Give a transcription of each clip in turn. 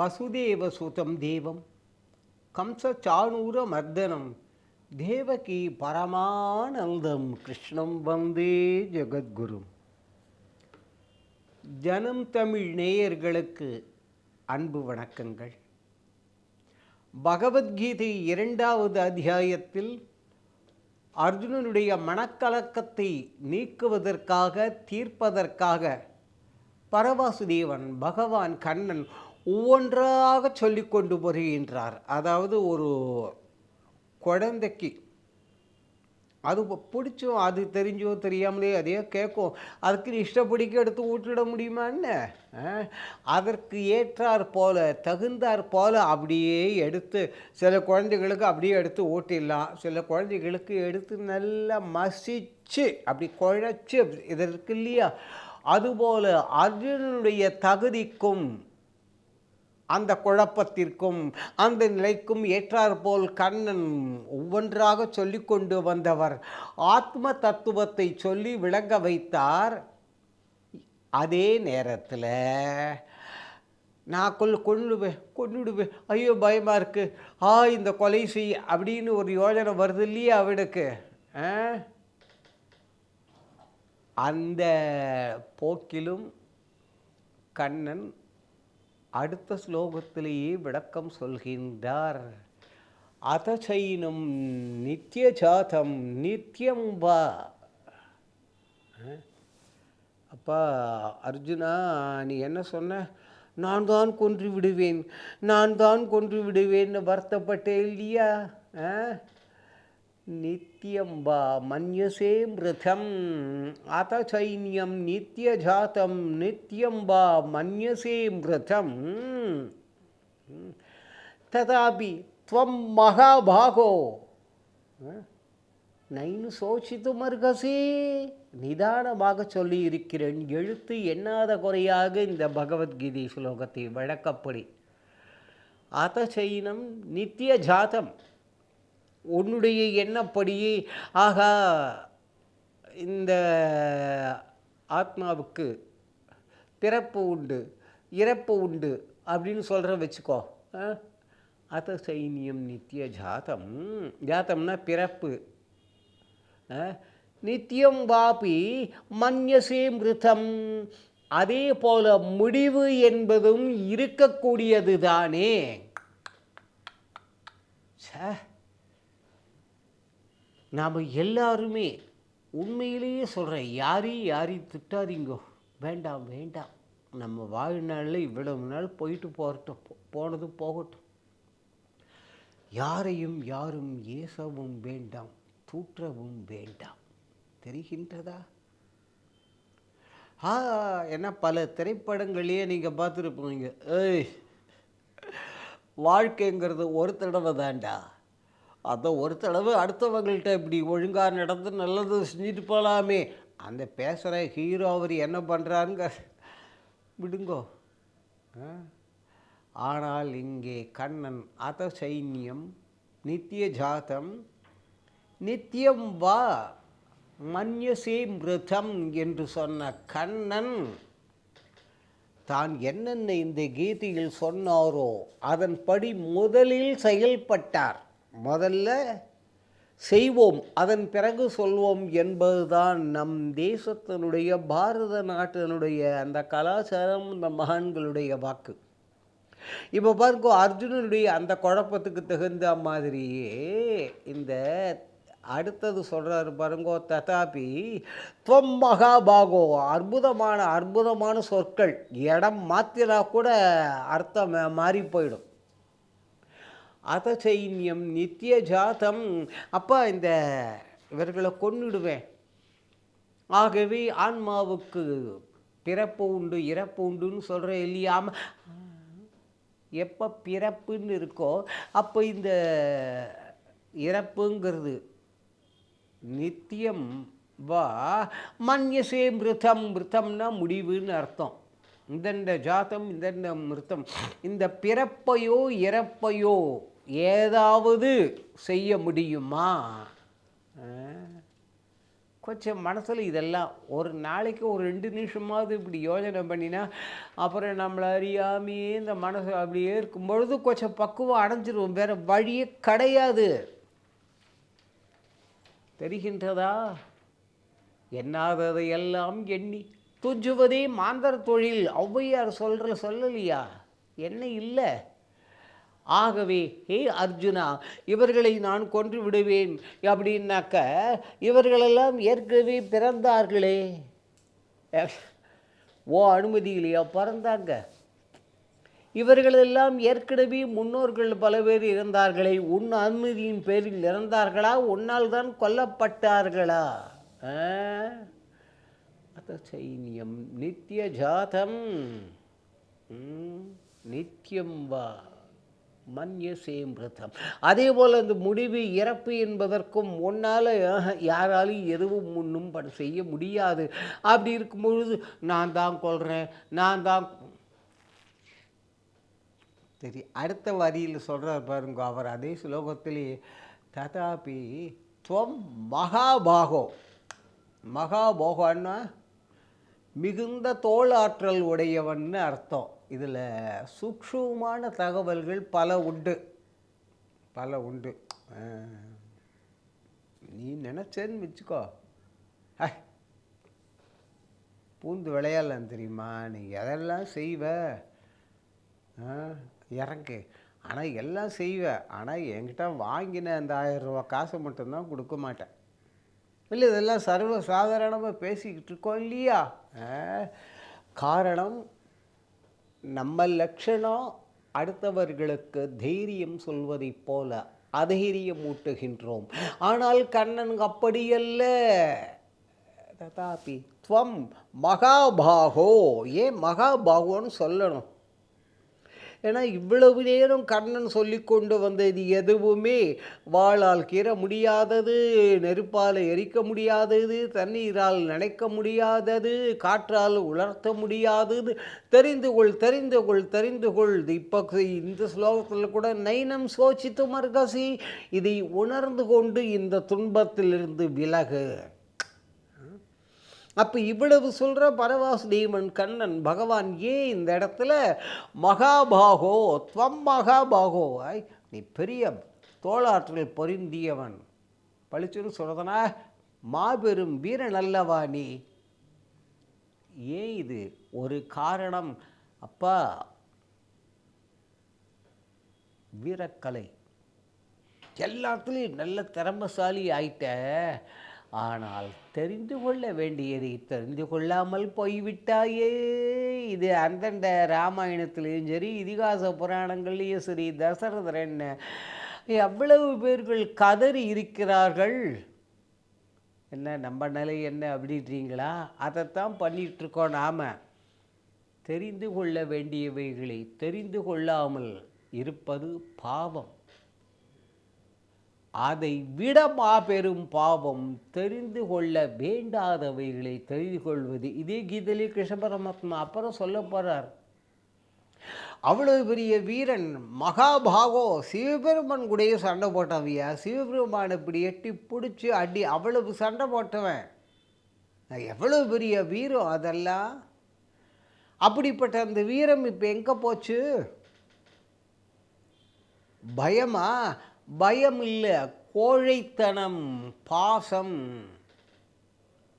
வசுதேவ சுதம் தேவம் கம்ச மர்தனம் தேவகி பரமானந்தம் கிருஷ்ணம் வந்தே ஜெகத்குரு. ஜனம் தமிழ் நேயர்களுக்கு அன்பு வணக்கங்கள். பகவத்கீதை இரண்டாவது அத்தியாயத்தில் அர்ஜுனனுடைய மனக்கலக்கத்தை நீக்குவதற்காக தீர்ப்பதற்காக பரவாசுதேவன் பகவான் கண்ணன் ஒவ்வொன்றாக சொல்லி கொண்டு வருகின்றார் அதாவது ஒரு குழந்தைக்கு அது ப- பிடிச்சும் அது தெரிஞ்சோ தெரியாமலே அதையே கேட்கும் அதுக்கு நீ இஷ்டப்படிக்க எடுத்து ஊட்டிட முடியுமா என்ன? ஆ? அதற்கு ஏற்றார் போல தகுந்தாற் போல அப்படியே எடுத்து சில குழந்தைகளுக்கு அப்படியே எடுத்து ஊட்டிடலாம். சில குழந்தைகளுக்கு எடுத்து நல்லா மசிச்சு அப்படி குழைச்சி இதற்கு இல்லையா? அதுபோல அர்ஜுனனுடைய தகுதிக்கும் அந்த குழப்பத்திற்கும் அந்த நிலைக்கும் ஏற்றாற்போல் கண்ணன் ஒவ்வொன்றாக சொல்லிக்கொண்டு வந்தவர். ஆத்ம தத்துவத்தை சொல்லி விளங்க வைத்தார். அதே நேரத்தில் நான் கொல் கொள்ளுவேன் கொன்னுடுவேன். ஐயோ பயமாக இருக்கு. ஆ இந்த கொலை செய் அப்படின்னு ஒரு யோஜனை வருது இல்லையா அவனுக்கு? ஆ? அந்த போக்கிலும் கண்ணன் அடுத்த ஸ்லோகத்திலேயே விளக்கம் சொல்கின்றார். அதசைனம் நித்திய ஜாதம் நித்தியம் வா. அப்பா அர்ஜுனா நீ என்ன சொன்ன? நான் தான் கொன்று விடுவேன். நான் தான் கொன்று விடுவேன்னு வருத்தப்பட்டே இல்லையா? ஆ? நித்தியம் வா மன்யசே மிருதம் அத சைன்யம் நித்தியஜாத்தம் நித்தியம் வா மன்யசே மிருதம் ததாபி துவம் மகாபாகோ நைனு சோசித்து அர்ஹசி நிதானமாக சொல்லி இருக்கிறேன் எழுத்து எண்ணாத குறையாக இந்த பகவத்கீதை ஸ்லோகத்தை வழக்கப்படி அத சைனம் நித்திய ஜாதம் உன்னுடைய எண்ணப்படியே ஆகா இந்த ஆத்மாவுக்கு பிறப்பு உண்டு இறப்பு உண்டு அப்படின்னு சொல்கிற வச்சுக்கோ. ஆ? அத சைனியம் நித்திய ஜாதம் ஜாத்தம்னா பிறப்பு. ஆ? நித்தியம் வாபி மன்யசே மிருதம். அதே போல முடிவு என்பதும் இருக்கக்கூடியது தானே சே நாம் எல்லாருமே உண்மையிலேயே சொல்கிறேன் யாரையும் யாரையும் திட்டாதீங்கோ. வேண்டாம் வேண்டாம். நம்ம வாழ்நாளில் இவ்வளவு நாள் போயிட்டு போகட்டும் போனதும் போனது போகட்டும். யாரையும் யாரும் ஏசவும் வேண்டாம் தூற்றவும் வேண்டாம். தெரிகின்றதா? ஆ ஏன்னா பல திரைப்படங்களையே நீங்கள் பார்த்துருப்பீங்க. ஏய் வாழ்க்கைங்கிறது ஒரு தடவை தான்டா. அதை ஒரு தடவை அடுத்தவங்கள்ட்ட இப்படி ஒழுங்காக நடந்து நல்லது செஞ்சுட்டு போகலாமே அந்த பேசுகிற ஹீரோ அவர் என்ன பண்ணுறாருங்க விடுங்கோ. ஆ? ஆனால் இங்கே கண்ணன் அத சைன்யம் நித்திய ஜாதம் நித்தியம் வா மன்யசே மிருதம் என்று சொன்ன கண்ணன் தான் என்னென்ன இந்த கீதையில் சொன்னாரோ அதன்படி முதலில் செயல்பட்டார். முதல்ல செய்வோம் அதன் பிறகு சொல்வோம் என்பதுதான் நம் தேசத்தினுடைய பாரத நாட்டினுடைய அந்த கலாச்சாரம் இந்த மகான்களுடைய வாக்கு. இப்போ பாருங்க அர்ஜுனனுடைய அந்த குழப்பத்துக்கு தகுந்த மாதிரியே இந்த அடுத்தது சொல்கிறாரு பாருங்கோ ததாபி துவம் மகாபாகோ அற்புதமான அற்புதமான சொற்கள் இடம் மாற்றினா கூட அர்த்தம் மாறி போயிடும். அத சைன்யம் நித்திய ஜாதம் அப்பா இந்த இவர்களை கொன்னுடுவேன். ஆகவே ஆன்மாவுக்கு பிறப்பு உண்டு இறப்பு உண்டுன்னு சொல்கிறேன் இல்லையாம எப்போ பிறப்புன்னு இருக்கோ அப்போ இந்த இறப்புங்கிறது நித்தியம் வா மன்யசே மிருதம். மிருத்தம்னா முடிவுன்னு அர்த்தம். இந்தெந்த ஜாதம் இந்தெந்த மிருத்தம் இந்த பிறப்பையோ இறப்பையோ ஏதாவது செய்ய முடியுமா? கொஞ்சம் மனசில் இதெல்லாம் ஒரு நாளைக்கு ஒரு ரெண்டு நிமிஷமாவது இப்படி யோசனை பண்ணினா அப்புறம் நம்மளை அறியாமையே இந்த மனசு அப்படியே இருக்கும் பொழுது கொஞ்சம் பக்குவம் அடைஞ்சிருவோம். வேறு வழியே கிடையாது. தெரிகின்றதா? என்னாததையெல்லாம் எண்ணி துஞ்சுவதே மாந்தர தொழில். ஔவையார் சொல்கிற சொல்லலையா? என்ன இல்லை? ஆகவே ஹே அர்ஜுனா இவர்களை நான் கொன்று விடுவேன். அப்படின்னாக்க இவர்களெல்லாம் ஏற்கனவே பிறந்தார்களே. ஓ அனுமதி இல்லையா பிறந்தாங்க. இவர்களெல்லாம் ஏற்கனவே முன்னோர்கள் பல பேர் இருந்தார்களே உன் அனுமதியின் பேரில் இறந்தார்களா? உன்னால் தான் கொல்லப்பட்டார்களா? அத சைன்யம். நித்திய ஜாதம் நித்தியம் வா. மன்யசேமிருதம் அதே போல் அந்த முடிவு இறப்பு என்பதற்கும் முன்னால் யாராலும் எதுவும் முன்னும் பட செய்ய முடியாது. அப்படி இருக்கும் பொழுது நான் தான் கொள்கிறேன் நான் தான் சரி அடுத்த வரியில் சொல்கிறார் பாருங்க அவர் அதே ஸ்லோகத்திலே ததாபி துவம் மகாபாகோ. மகாபோகன்னா மிகுந்த தோளாற்றல் உடையவன்னு அர்த்தம். இதில் சூக்ஷமான தகவல்கள் பல உண்டு. பல உண்டு. நீ நினச்சேன்னு வச்சுக்கோ. பூந்து விளையாடலாம் தெரியுமா? நீ எதெல்லாம் செய்வ? இறங்கு. ஆனால் எல்லாம் செய்வேன் ஆனால் என்கிட்ட வாங்கின அந்த ஆயிரம் ரூபா காசை மட்டும்தான் கொடுக்க மாட்டேன். இல்லை இதெல்லாம் சர்வ சாதாரணமாக பேசிக்கிட்டு இருக்கோம் இல்லையா? காரணம் நம்ம லட்சணம் அடுத்தவர்களுக்கு தைரியம் சொல்வதைப் போல அதைரியம் ஊட்டுகின்றோம் ஆனால் கண்ணன் அப்படியல்ல. ததாபி துவம் மகாபாகோ. ஏன் மகாபாகோன்னு சொல்லணும்? ஏன்னா இவ்வளவு நேரம் கர்ணன் சொல்லி கொண்டு வந்தது எதுவுமே வாளால் கீற முடியாதது நெருப்பால் எரிக்க முடியாதது தண்ணீரால் நினைக்க முடியாதது காற்றால் உலர்த்த முடியாதது. தெரிந்து கொள் தெரிந்து கொள் தெரிந்து கொள். இப்போ இந்த ஸ்லோகத்தில் கூட நைனம் சோச்சித்து மர்கசி. இதை உணர்ந்து கொண்டு இந்த துன்பத்திலிருந்து விலகு. அப்போ இவ்வளவு சொல்கிற பரவாசுதேவன் கண்ணன் பகவான் ஏன் இந்த இடத்துல மகாபாகோ துவம் மகாபாகோ நீ பெரிய தோளாற்றல் பொருந்தியவன். பழிச்சுன்னு சொல்கிறதுனா மாபெரும் வீரன் அல்லவா நீ? ஏன் இது? ஒரு காரணம். அப்பா வீரக்கலை. எல்லாத்துலேயும் நல்ல திறமசாலி ஆயிட்ட. ஆனால் தெரிந்து கொள்ள வேண்டியதை தெரிந்து கொள்ளாமல் போய்விட்டாயே. இது அந்தந்த ராமாயணத்திலையும் சரி இதிகாச புராணங்கள்லேயும் சரி தசரதர் என்ன எவ்வளவு பேர்கள் கதறி இருக்கிறார்கள்? என்ன நம்ம நிலை என்ன அப்படின்றீங்களா? அதைத்தான் பண்ணிகிட்ருக்கோம் நாம். தெரிந்து கொள்ள வேண்டியவைகளை தெரிந்து கொள்ளாமல் இருப்பது பாவம். அதை விட மாபெரும் பாவம் தெரிந்து கொள்ள வேண்டாதவைகளை தெரிந்து கொள்வது. இதே கீதலி கிருஷ்ண பரமாத்மா அப்புறம் சொல்ல போகிறார் அவ்வளவு பெரிய வீரன் மகாபாகோ சிவபெருமான் கூடயே சண்டை போட்டவையா? சிவபெருமான் இப்படி எட்டி பிடிச்சி அடி அவ்வளவு சண்டை போட்டவன். எவ்வளவு பெரிய வீரம் அதெல்லாம். அப்படிப்பட்ட அந்த வீரம் இப்போ எங்கே போச்சு? பயமா? பயம் இல்லை கோழைத்தனம் பாசம்.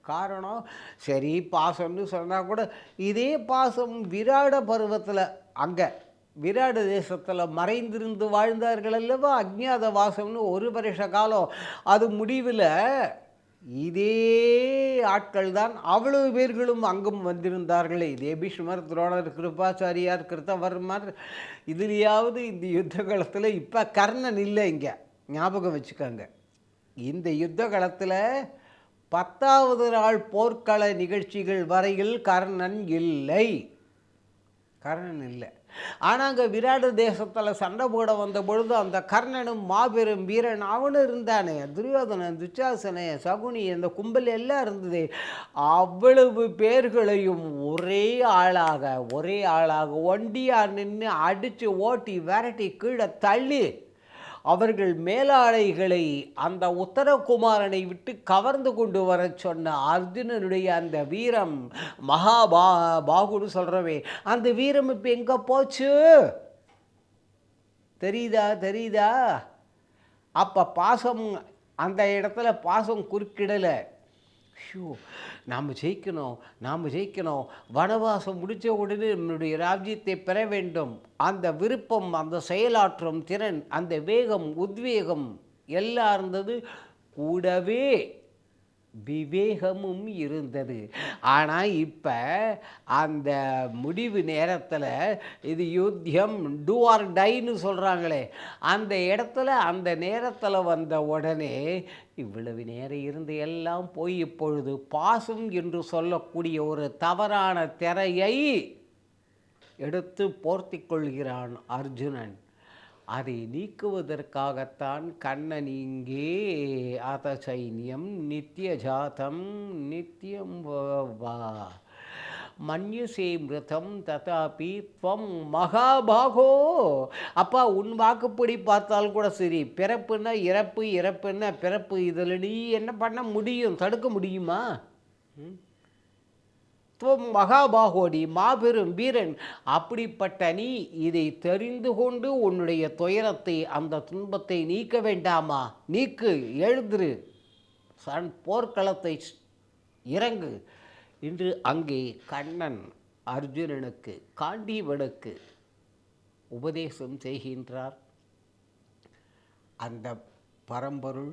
காரணம் சரி பாசம்னு சொன்னால் கூட இதே பாசம் விராட பருவத்தில் அங்கே விராட தேசத்தில் மறைந்திருந்து வாழ்ந்தார்கள் அல்லவா? அஜ்ஞாத வாசம்னு ஒரு வருஷ காலம். அது முடிவில் இதே ஆட்கள் தான் அவ்வளவு பேர்களும் அங்கும் வந்திருந்தார்களே. இதே பீஷ்மர் துரோணர் கிருபாச்சாரியார் கிருத்தவர்மர் இதுலேயாவது இந்த யுத்த காலத்தில் இப்போ கர்ணன் இல்லை இங்கே. ஞாபகம் வச்சுக்கோங்க. இந்த யுத்த காலத்தில் பத்தாவது நாள் போர்க்கள நிகழ்ச்சிகள் வரையில் கர்ணன் இல்லை. கர்ணன் இல்லை. ஆனால் அங்கே விராட தேசத்தில் சண்டை போட வந்த பொழுது அந்த கர்ணனும் மாபெரும் வீரன் அவனும் இருந்தானே. துரியோதனன் துச்சாசனே சகுனி அந்த கும்பல் எல்லாம் இருந்தது. அவ்வளவு பேர்களையும் ஒரே ஆளாக ஒரே ஆளாக ஒண்டியாக நின்று அடித்து ஓட்டி விரட்டி கீழே தள்ளி அவர்கள் மேலாடைகளை அந்த உத்தரகுமாரனை விட்டு கவர்ந்து கொண்டு வர சொன்ன அர்ஜுனனுடைய அந்த வீரம் மகாபா பாகுன்னு சொல்கிறவே அந்த வீரம் இப்போ எங்கே போச்சு? தெரியுதா தெரியுதா? அப்போ பாசம் அந்த இடத்துல பாசம் குறுக்கிடலை. ஷோ நாம் ஜெயிக்கணும் நாம் ஜெயிக்கணும். வனவாசம் முடித்த உடனே நம்மளுடைய ராஜ்யத்தை பெற வேண்டும். அந்த விருப்பம் அந்த செயலாற்றும் திறன் அந்த வேகம் உத்வேகம் எல்லாம் இருந்தது கூடவே விவேகமும் இருந்தது. ஆனால் இப்போ அந்த முடிவு நேரத்தில் இது யுத்தியம் டூ ஆர் டைன்னு சொல்கிறாங்களே அந்த இடத்துல அந்த நேரத்தில் வந்த உடனே இவ்வளவு நேரம் இருந்து எல்லாம் போய் இப்பொழுது பாசம் என்று சொல்லக்கூடிய ஒரு தவறான திரையை எடுத்து போர்த்தி கொள்கிறான் அர்ஜுனன். அதை நீக்குவதற்காகத்தான் கண்ணன் இங்கே. அத சைன்யம் நித்திய ஜாதம் நித்தியம் மன்யுசே மிருதம் ததாபி துவம் மகாபாகோ. அப்பா உன் வாக்குப்படி பார்த்தால் கூட சரி. பிறப்புன்னா இறப்பு இறப்புன்னா பிறப்பு. இதில் நீ என்ன பண்ண முடியும்? தடுக்க முடியுமா? ம்? துவம் மகாபாகோடி மாபெரும் வீரன் அப்படிப்பட்ட நீ இதை தெரிந்து கொண்டு உன்னுடைய துயரத்தை அந்த துன்பத்தை நீக்க வேண்டாமா? நீக்கு எழுதுரு சன் போர்க்களத்தை இறங்கு. இன்று அங்கே கண்ணன் அர்ஜுனனுக்கு காண்டீவனுக்கு உபதேசம் செய்கின்றார். அந்த பரம்பொருள்